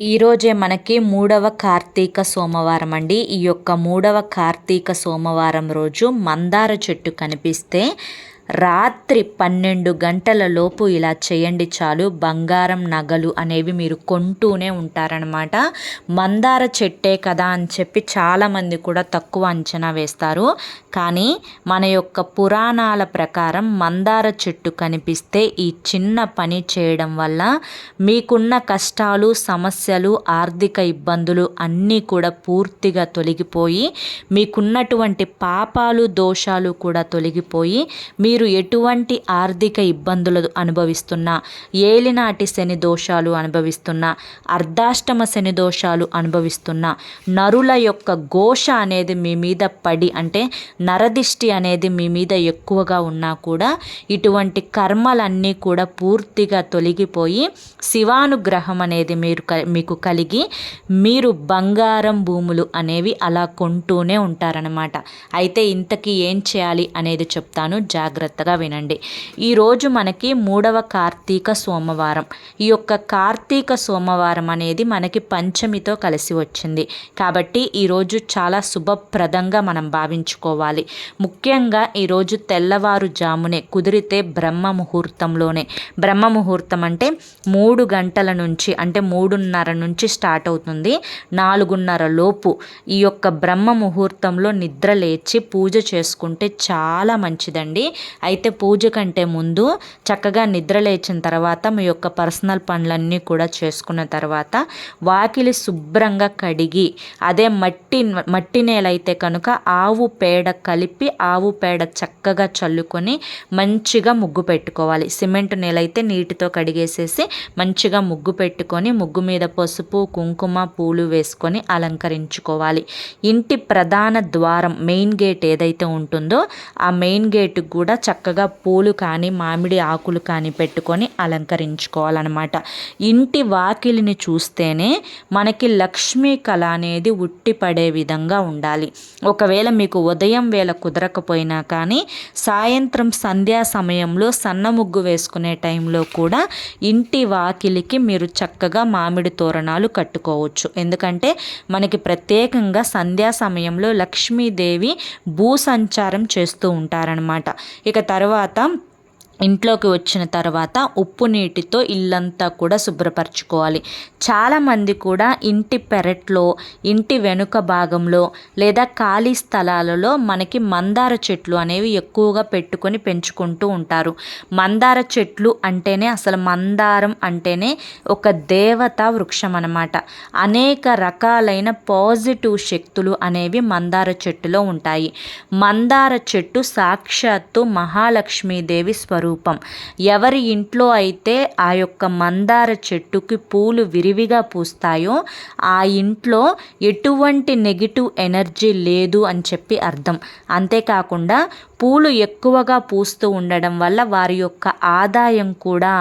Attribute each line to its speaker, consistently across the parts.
Speaker 1: ఈరోజే మనకి మూడవ కార్తీక సోమవారం అండి. ఈ యొక్క మూడవ కార్తీక సోమవారం రోజు మందార చెట్టు కనిపిస్తే రాత్రి పన్నెండు గంటల లోపు ఇలా చేయండి చాలు బంగారం నగలు అనేవి మీరు కొంటూనే ఉంటారనమాట మందార చెట్టే కదా అని చెప్పి చాలామంది కూడా తక్కువ అంచనా వేస్తారు. కానీ మన యొక్క పురాణాల ప్రకారం మందార చెట్టు కనిపిస్తే ఈ చిన్న పని చేయడం వల్ల మీకున్న కష్టాలు సమస్యలు ఆర్థిక ఇబ్బందులు అన్నీ కూడా పూర్తిగా తొలగిపోయి మీకున్నటువంటి పాపాలు దోషాలు కూడా తొలగిపోయి మీరు మీరు ఎటువంటి ఆర్థిక ఇబ్బందులు అనుభవిస్తున్నా ఏలినాటి శని దోషాలు అనుభవిస్తున్నా అర్ధాష్టమ శని దోషాలు అనుభవిస్తున్నా నరుల యొక్క ఘోష అనేది మీ మీద పడి అంటే నరదిష్టి అనేది మీ మీద ఎక్కువగా ఉన్నా కూడా ఇటువంటి కర్మలన్నీ కూడా పూర్తిగా తొలగిపోయి శివానుగ్రహం అనేది మీరు మీకు కలిగి మీరు బంగారం భూములు అనేవి అలా కొంటూనే ఉంటారనమాట అయితే ఇంతకీ ఏం చేయాలి అనేది చెప్తాను. జాగ్రత్త. జాగ్రత్తగా వినండి. ఈరోజు మనకి మూడవ కార్తీక సోమవారం. ఈ యొక్క కార్తీక సోమవారం అనేది మనకి పంచమితో కలిసి వచ్చింది. కాబట్టి ఈరోజు చాలా శుభప్రదంగా మనం భావించుకోవాలి. ముఖ్యంగా ఈరోజు తెల్లవారుజామునే కుదిరితే బ్రహ్మ ముహూర్తంలోనే. బ్రహ్మ ముహూర్తం అంటే మూడు గంటల నుంచి అంటే మూడున్నర నుంచి స్టార్ట్ అవుతుంది. నాలుగున్నర లోపు ఈ యొక్క బ్రహ్మ ముహూర్తంలో నిద్ర లేచి పూజ చేసుకుంటే చాలా మంచిదండి. అయితే పూజ కంటే ముందు చక్కగా నిద్ర లేచిన తర్వాత మీ యొక్క పర్సనల్ పనులన్నీ కూడా చేసుకున్న తర్వాత వాకిలి శుభ్రంగా కడిగి అదే మట్టి మట్టి నేలైతే కనుక ఆవు పేడ కలిపి ఆవు పేడ చక్కగా చల్లుకొని మంచిగా ముగ్గు పెట్టుకోవాలి. సిమెంట్ నేలైతే నీటితో కడిగేసేసి మంచిగా ముగ్గు పెట్టుకొని ముగ్గు మీద పసుపు కుంకుమ పూలు వేసుకొని అలంకరించుకోవాలి. ఇంటి ప్రధాన ద్వారం మెయిన్ గేట్ ఏదైతే ఉంటుందో ఆ మెయిన్ గేట్ కూడా చక్కగా పూలు కానీ మామిడి ఆకులు కానీ పెట్టుకొని అలంకరించుకోవాలన్నమాట. ఇంటి వాకిలిని చూస్తేనే మనకి లక్ష్మీ కళ అనేది ఉట్టిపడే విధంగా ఉండాలి. ఒకవేళ మీకు ఉదయం వేళ కుదరకపోయినా కానీ సాయంత్రం సంధ్యా సమయంలో సన్న ముగ్గు వేసుకునే టైంలో కూడా ఇంటి వాకిలికి మీరు చక్కగా మామిడి తోరణాలు కట్టుకోవచ్చు. ఎందుకంటే మనకి ప్రత్యేకంగా సంధ్యా సమయంలో లక్ష్మీదేవి భూ సంచారం చేస్తూ ఉంటారనమాట ఇక తర్వాత ఇంట్లోకి వచ్చిన తర్వాత ఉప్పు నీటితో ఇల్లంతా కూడా శుభ్రపరచుకోవాలి. చాలామంది కూడా ఇంటి పెరట్లో ఇంటి వెనుక భాగంలో లేదా ఖాళీ స్థలాలలో మనకి మందార చెట్లు అనేవి ఎక్కువగా పెట్టుకొని పెంచుకుంటూ ఉంటారు. మందార చెట్లు అంటేనే అసలు మందారం అంటేనే ఒక దేవత వృక్షం అనమాట అనేక రకాలైన పాజిటివ్ శక్తులు అనేవి మందార చెట్టులో ఉంటాయి. మందార చెట్టు సాక్షాత్తు మహాలక్ష్మీదేవి స్వరూపం. రూపం. ఎవరి ఇంట్లో అయితే ఆ యొక్క మందార చెట్టుకి పూలు విరివిగా పూస్తాయో ఆ ఇంట్లో ఎటువంటి నెగిటివ్ ఎనర్జీ లేదు అని చెప్పి అర్థం. అంతేకాకుండా పూలు ఎక్కువగా పూస్తూ ఉండడం వల్ల వారి యొక్క ఆదాయం కూడా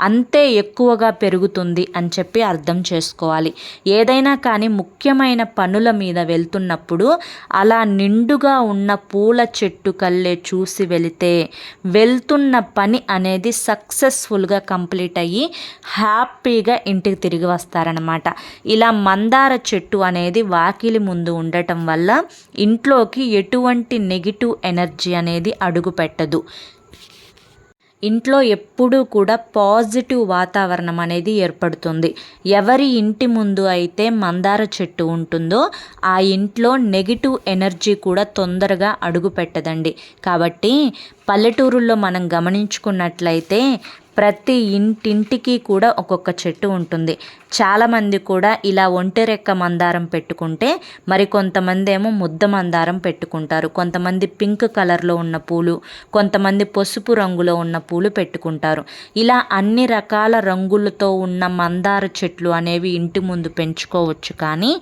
Speaker 1: అంతే ఎక్కువగా పెరుగుతుంది అని చెప్పి అర్థం చేసుకోవాలి. ఏదైనా కానీ ముఖ్యమైన పనుల మీద వెళ్తున్నప్పుడు అలా నిండుగా ఉన్న పూల చెట్టు కల్లే చూసి వెళితే వెళ్తున్న పని అనేది సక్సెస్ఫుల్గా కంప్లీట్ అయ్యి హ్యాపీగా ఇంటికి తిరిగి వస్తారనమాట ఇలా మందార చెట్టు అనేది వాకిలి ముందు ఉండటం వల్ల ఇంట్లోకి ఎటువంటి నెగిటివ్ ఎనర్జీ అనేది అడుగు పెట్టదు. ఇంట్లో ఎప్పుడూ కూడా పాజిటివ్ వాతావరణం అనేది ఏర్పడుతుంది. ఎవరి ఇంటి ముందు అయితే మందార చెట్టు ఉంటుందో ఆ ఇంట్లో నెగిటివ్ ఎనర్జీ కూడా తొందరగా అడుగు పెట్టదండి. కాబట్టి పల్లెటూరుల్లో మనం గమనించుకున్నట్లయితే ప్రతి ఇంటింటికి కూడా ఒక్కొక్క చెట్టు ఉంటుంది. చాలామంది కూడా ఇలా ఒంటెరెక్క మందారం పెట్టుకుంటే మరి కొంతమంది ఏమో ముద్ద మందారం పెట్టుకుంటారు. కొంతమంది పింక్ కలర్లో ఉన్న పూలు కొంతమంది పసుపు రంగులో ఉన్న పూలు పెట్టుకుంటారు. ఇలా అన్ని రకాల రంగులతో ఉన్న మందార చెట్లు అనేవి ఇంటి ముందు పెంచుకోవచ్చు కానీ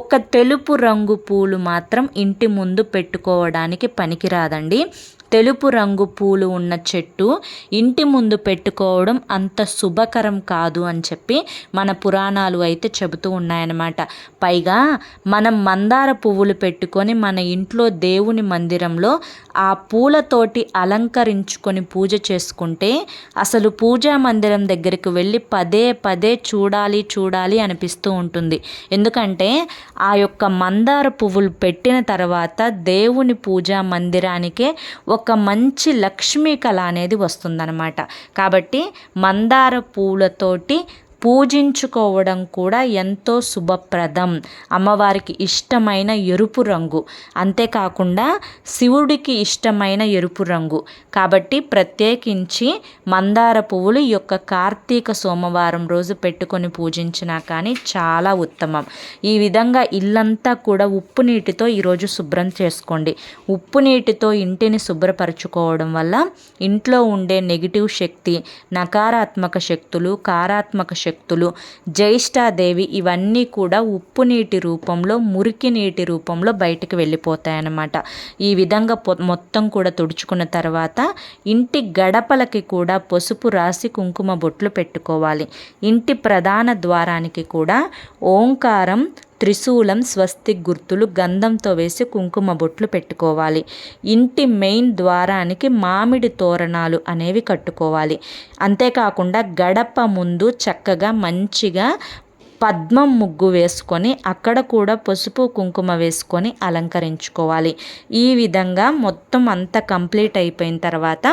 Speaker 1: ఒక తెలుపు రంగు పూలు మాత్రం ఇంటి ముందు పెట్టుకోవడానికి పనికిరాదండి. తెలుపు రంగు పూలు ఉన్న చెట్టు ఇంటి ముందు పెట్టుకోవడం అంత శుభకరం కాదు అని చెప్పి మన పురాణాలు అయితే చెబుతూ ఉన్నాయన్నమాట. పైగా మనం మందార పువ్వులు పెట్టుకొని మన ఇంట్లో దేవుని మందిరంలో ఆ పూలతోటి అలంకరించుకొని పూజ చేసుకుంటే అసలు పూజా మందిరం దగ్గరికి వెళ్ళి పదే పదే చూడాలి చూడాలి అనిపిస్తూ ఉంటుంది. ఎందుకంటే ఆ యొక్క మందార పువ్వులు పెట్టిన తర్వాత దేవుని పూజా మందిరానికే ఒక మంచి లక్ష్మీ కళ అనేది వస్తుందన్నమాట. కాబట్టి మందార పూలతోటి పూజించుకోవడం కూడా ఎంతో శుభప్రదం. అమ్మవారికి ఇష్టమైన ఎరుపు రంగు. అంతేకాకుండా శివుడికి ఇష్టమైన ఎరుపు రంగు. కాబట్టి ప్రత్యేకించి మందార పువ్వులు ఈ యొక్క కార్తీక సోమవారం రోజు పెట్టుకొని పూజించినా కానీ చాలా ఉత్తమం. ఈ విధంగా ఇల్లంతా కూడా ఉప్పు నీటితో ఈరోజు శుభ్రం చేసుకోండి. ఉప్పు నీటితో ఇంటిని శుభ్రపరచుకోవడం వల్ల ఇంట్లో ఉండే నెగిటివ్ శక్తి నకారాత్మక శక్తులు కారాత్మక శక్తులు శక్తులు జ్యేష్ఠాదేవి ఇవన్నీ కూడా ఉప్పు నీటి రూపంలో మురికి నీటి రూపంలో బయటికి వెళ్ళిపోతాయన్నమాట. ఈ విధంగా మొత్తం కూడా తుడుచుకున్న తర్వాత ఇంటి గడపలకి కూడా పసుపు రాసి కుంకుమ బొట్లు పెట్టుకోవాలి. ఇంటి ప్రధాన ద్వారానికి కూడా ఓంకారం త్రిశూలం స్వస్తి గుర్తులు గంధంతో వేసి కుంకుమ బొట్లు పెట్టుకోవాలి. ఇంటి మెయిన్ ద్వారానికి మామిడి తోరణాలు అనేవి కట్టుకోవాలి. అంతేకాకుండా గడప ముందు చక్కగా మంచిగా పద్మం ముగ్గు వేసుకొని అక్కడ కూడా పసుపు కుంకుమ వేసుకొని అలంకరించుకోవాలి. ఈ విధంగా మొత్తం అంతా కంప్లీట్ అయిపోయిన తర్వాత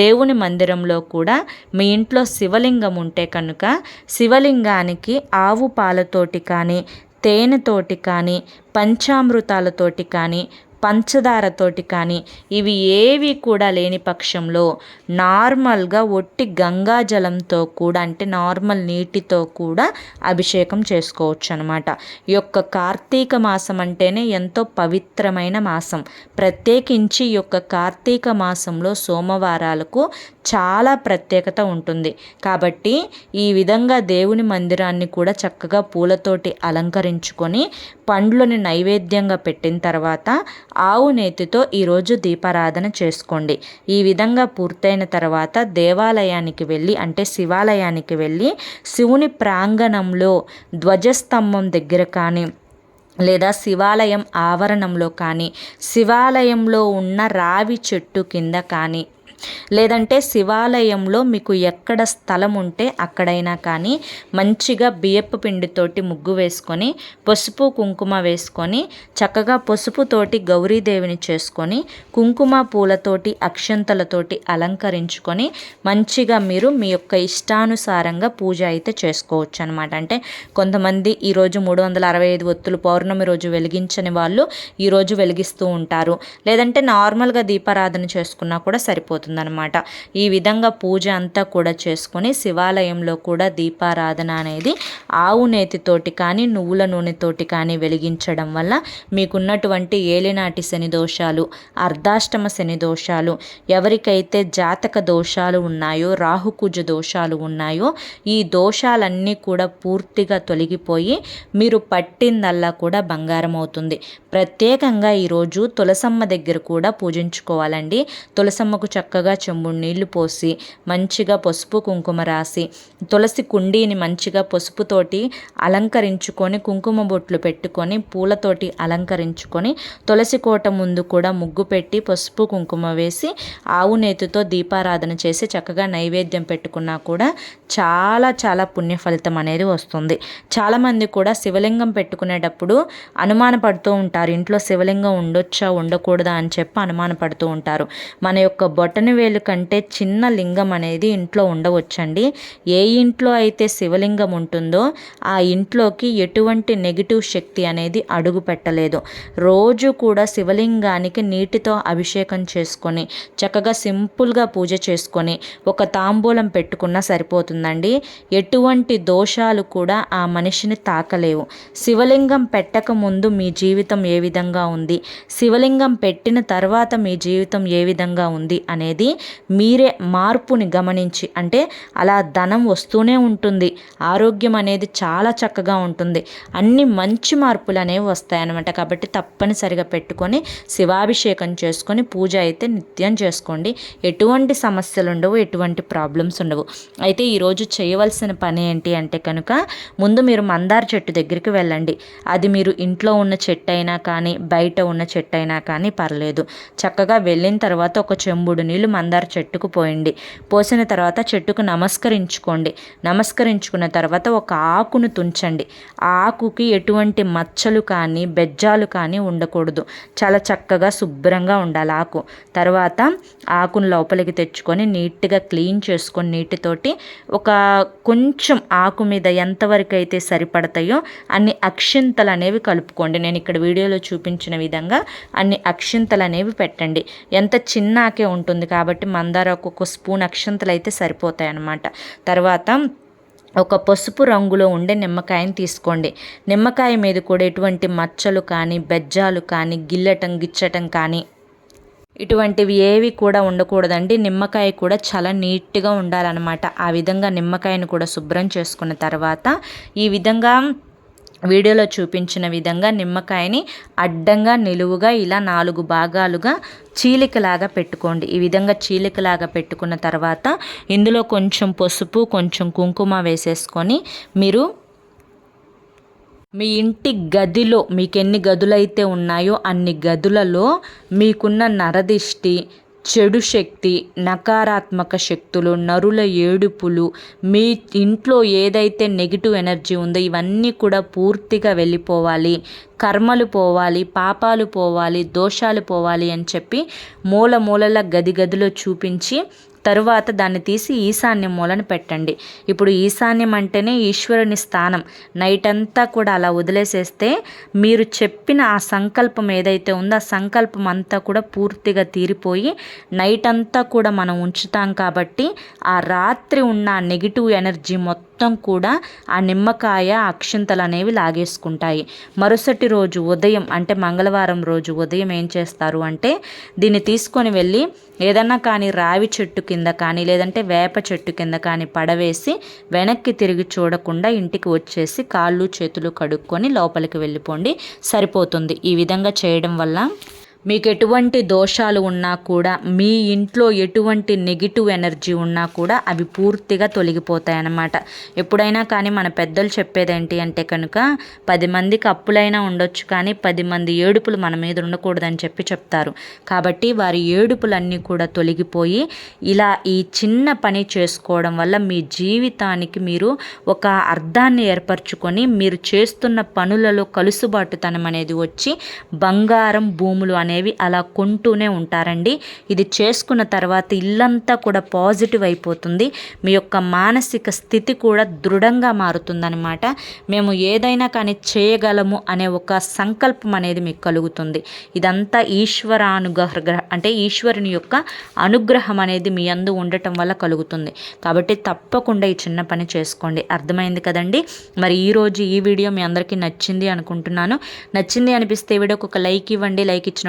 Speaker 1: దేవుని మందిరంలో కూడా మీ ఇంట్లో శివలింగం ఉంటే కనుక శివలింగానికి ఆవు పాలతోటి కానీ తేనెతోటి కానీ పంచామృతాలతోటి కానీ పంచదారతోటి కానీ ఇవి ఏవి కూడా లేని పక్షంలో నార్మల్గా ఒట్టి గంగా జలంతో కూడా అంటే నార్మల్ నీటితో కూడా అభిషేకం చేసుకోవచ్చు అనమాట ఈ యొక్క కార్తీక మాసం అంటేనే ఎంతో పవిత్రమైన మాసం. ప్రత్యేకించి ఈ యొక్క కార్తీక మాసంలో సోమవారాలకు చాలా ప్రత్యేకత ఉంటుంది. కాబట్టి ఈ విధంగా దేవుని మందిరాన్ని కూడా చక్కగా పూలతోటి అలంకరించుకొని పండ్లని నైవేద్యంగా పెట్టిన తర్వాత ఆవు నేతితో ఈరోజు దీపారాధన చేసుకోండి. ఈ విధంగా పూర్తయిన తర్వాత దేవాలయానికి వెళ్ళి అంటే శివాలయానికి వెళ్ళి శివుని ప్రాంగణంలో ధ్వజస్తంభం దగ్గర కానీ లేదా శివాలయం ఆవరణంలో కానీ శివాలయంలో ఉన్న రావి చెట్టు కింద కానీ లేదంటే శివాలయంలో మీకు ఎక్కడ స్థలం ఉంటే అక్కడైనా కానీ మంచిగా బియ్యపు పిండితోటి ముగ్గు వేసుకొని పసుపు కుంకుమ వేసుకొని చక్కగా పసుపుతోటి గౌరీదేవిని చేసుకొని కుంకుమ పూలతోటి అక్షంతలతోటి అలంకరించుకొని మంచిగా మీరు మీ యొక్క ఇష్టానుసారంగా పూజ అయితే చేసుకోవచ్చు అనమాట అంటే కొంతమంది ఈరోజు మూడు వందల అరవై ఐదు ఒత్తులు పౌర్ణమి రోజు వెలిగించని వాళ్ళు ఈరోజు వెలిగిస్తూ ఉంటారు. లేదంటే నార్మల్గా దీపారాధన చేసుకున్నా కూడా సరిపోతుంది. అవుతుందన్నమాట ఈ విధంగా పూజ అంతా కూడా చేసుకొని శివాలయంలో కూడా దీపారాధన అనేది ఆవు నేతితోటి కానీ నువ్వుల నూనెతోటి కానీ వెలిగించడం వల్ల మీకున్నటువంటి ఏలినాటి శని దోషాలు అర్ధాష్టమ శని దోషాలు ఎవరికైతే జాతక దోషాలు ఉన్నాయో రాహుకుజ దోషాలు ఉన్నాయో ఈ దోషాలన్నీ కూడా పూర్తిగా తొలగిపోయి మీరు పట్టిందల్లా కూడా బంగారం అవుతుంది. ప్రత్యేకంగా ఈరోజు తులసమ్మ దగ్గర కూడా పూజించుకోవాలండి. తులసమ్మకు చక్క చక్కగా చెంబుడు నీళ్ళు పోసి మంచిగా పసుపు కుంకుమ రాసి తులసి కుండీని మంచిగా పసుపుతోటి అలంకరించుకొని కుంకుమ బొట్లు పెట్టుకొని పూలతోటి అలంకరించుకొని తులసి కోట ముందు కూడా ముగ్గు పెట్టి పసుపు కుంకుమ వేసి ఆవు నేతితో దీపారాధన చేసి చక్కగా నైవేద్యం పెట్టుకున్నా కూడా చాలా చాలా పుణ్య ఫలితం అనేది వస్తుంది. చాలామంది కూడా శివలింగం పెట్టుకునేటప్పుడు అనుమానపడుతూ ఉంటారు. ఇంట్లో శివలింగం ఉండొచ్చా ఉండకూడదా అని చెప్పి అనుమానపడుతూ ఉంటారు. మన యొక్క బొట్టని వేలు కంటే చిన్న లింగం అనేది ఇంట్లో ఉండవచ్చండి. ఏ ఇంట్లో అయితే శివలింగం ఉంటుందో ఆ ఇంట్లోకి ఎటువంటి నెగిటివ్ శక్తి అనేది అడుగు పెట్టలేదు. రోజు కూడా శివలింగానికి నీటితో అభిషేకం చేసుకొని చక్కగా సింపుల్గా పూజ చేసుకొని ఒక తాంబూలం పెట్టుకున్నా సరిపోతుందండి. ఎటువంటి దోషాలు కూడా ఆ మనిషిని తాకలేవు. శివలింగం పెట్టక ముందు మీ జీవితం ఏ విధంగా ఉంది? శివలింగం పెట్టిన తర్వాత మీ జీవితం ఏ విధంగా ఉంది అనేది అనేది మీరే మార్పుని గమనించి అంటే అలా ధనం వస్తూనే ఉంటుంది. ఆరోగ్యం అనేది చాలా చక్కగా ఉంటుంది. అన్ని మంచి మార్పులు అనేవి వస్తాయన్నమాట. కాబట్టి తప్పనిసరిగా పెట్టుకొని శివాభిషేకం చేసుకొని పూజ అయితే నిత్యం చేసుకోండి. ఎటువంటి సమస్యలు ఉండవు ఎటువంటి ప్రాబ్లమ్స్ ఉండవు. అయితే ఈరోజు చేయవలసిన పని ఏంటి అంటే కనుక ముందు మీరు మందార చెట్టు దగ్గరికి వెళ్ళండి. అది మీరు ఇంట్లో ఉన్న చెట్టు అయినా కానీ బయట ఉన్న చెట్టు అయినా కానీ పర్లేదు. చక్కగా వెళ్ళిన తర్వాత ఒక చెంబుడు నీళ్ళు మందార చెట్టుకు పోయండి. పోసిన తర్వాత చెట్టుకు నమస్కరించుకోండి. నమస్కరించుకున్న తర్వాత ఒక ఆకును తుంచండి. ఆ ఆకుకి ఎటువంటి మచ్చలు కానీ బెజ్జాలు కానీ ఉండకూడదు. చాలా చక్కగా శుభ్రంగా ఉండాలి ఆకు. తర్వాత ఆకును లోపలికి తెచ్చుకొని నీట్గా క్లీన్ చేసుకొని నీటితోటి ఒక కొంచెం ఆకు మీద ఎంతవరకు అయితే సరిపడతాయో అన్ని అక్షింతలు అనేవి కలుపుకోండి. నేను ఇక్కడ వీడియోలో చూపించిన విధంగా అన్ని అక్షింతలు అనేవి పెట్టండి. ఎంత చిన్న ఆకే ఉంటుంది కాబట్టి మందార ఒక్కొక్క స్పూన్ అక్షంతలు అయితే సరిపోతాయి అన్నమాట తర్వాత ఒక పసుపు రంగులో ఉండే నిమ్మకాయని తీసుకోండి. నిమ్మకాయ మీద కూడా ఎటువంటి మచ్చలు కానీ బెజ్జాలు కానీ గిల్లటం గిచ్చటం కానీ ఇటువంటివి ఏవి కూడా ఉండకూడదండి. నిమ్మకాయ కూడా చాలా నీట్గా ఉండాలన్నమాట. ఆ విధంగా నిమ్మకాయను కూడా శుభ్రం చేసుకున్న తర్వాత ఈ విధంగా వీడియోలో చూపించిన విధంగా నిమ్మకాయని అడ్డంగా నిలువుగా ఇలా నాలుగు భాగాలుగా చీలికలాగా పెట్టుకోండి. ఈ విధంగా చీలికలాగా పెట్టుకున్న తర్వాత ఇందులో కొంచెం పసుపు కొంచెం కుంకుమ వేసేసుకొని మీరు మీ ఇంటి గదిలో మీకు ఎన్ని గదులైతే ఉన్నాయో అన్ని గదులలో మీకున్న నరదిష్టి చెడు శక్తి నకారాత్మక శక్తులు నరుల ఏడుపులు మీ ఇంట్లో ఏదైతే నెగిటివ్ ఎనర్జీ ఉందో ఇవన్నీ కూడా పూర్తిగా వెళ్ళిపోవాలి. కర్మలు పోవాలి పాపాలు పోవాలి దోషాలు పోవాలి అని చెప్పి మూల మూలల గది గదిలో చూపించి తరువాత దాన్ని తీసి ఈశాన్యం మూలను పెట్టండి. ఇప్పుడు ఈశాన్యం అంటేనే ఈశ్వరుని స్థానం. నైట్ అంతా కూడా అలా వదిలేసేస్తే మీరు చెప్పిన ఆ సంకల్పం ఏదైతే ఉందో ఆ సంకల్పం అంతా కూడా పూర్తిగా తీరిపోయి నైట్ అంతా కూడా మనం ఉంచుతాం కాబట్టి ఆ రాత్రి ఉన్న నెగిటివ్ ఎనర్జీ మొత్తం మొత్తం కూడా ఆ నిమ్మకాయ అక్షింతలు అనేవి లాగేసుకుంటాయి. మరుసటి రోజు ఉదయం అంటే మంగళవారం రోజు ఉదయం ఏం చేస్తారు అంటే దీన్ని తీసుకొని వెళ్ళి ఏదన్నా కానీ రావి చెట్టు కింద కానీ లేదంటే వేప చెట్టు కింద కానీ పడవేసి వెనక్కి తిరిగి చూడకుండా ఇంటికి వచ్చేసి కాళ్ళు చేతులు కడుక్కొని లోపలికి వెళ్ళిపోండి. సరిపోతుంది. ఈ విధంగా చేయడం వల్ల మీకు ఎటువంటి దోషాలు ఉన్నా కూడా మీ ఇంట్లో ఎటువంటి నెగిటివ్ ఎనర్జీ ఉన్నా కూడా అవి పూర్తిగా తొలగిపోతాయి అన్నమాట ఎప్పుడైనా కానీ మన పెద్దలు చెప్పేది ఏంటి అంటే కనుక పది మందికి అప్పులైనా ఉండొచ్చు కానీ పది మంది ఏడుపులు మన మీద ఉండకూడదని చెప్పి చెప్తారు. కాబట్టి వారి ఏడుపులన్నీ కూడా తొలగిపోయి ఇలా ఈ చిన్న పని చేసుకోవడం వల్ల మీ జీవితానికి మీరు ఒక అర్థాన్ని ఏర్పరచుకొని మీరు చేస్తున్న పనులలో కలుసుబాటుతనం అనేది వచ్చి బంగారం భూములు అనే అనేవి అలా కొంటూనే ఉంటారండి. ఇది చేసుకున్న తర్వాత ఇల్లంతా కూడా పాజిటివ్ అయిపోతుంది. మీ యొక్క మానసిక స్థితి కూడా దృఢంగా మారుతుందనమాట మేము ఏదైనా కానీ చేయగలము అనే ఒక సంకల్పం అనేది మీకు కలుగుతుంది. ఇదంతా ఈశ్వరానుగ్రహ అంటే ఈశ్వరుని యొక్క అనుగ్రహం అనేది మీ అందు ఉండటం వల్ల కలుగుతుంది. కాబట్టి తప్పకుండా ఈ చిన్న పని చేసుకోండి. అర్థమైంది కదండి? మరి ఈరోజు ఈ వీడియో మీ అందరికీ నచ్చింది అనుకుంటున్నాను. నచ్చింది అనిపిస్తే వీడియోకి ఒక లైక్ ఇవ్వండి. లైక్ ఇచ్చిన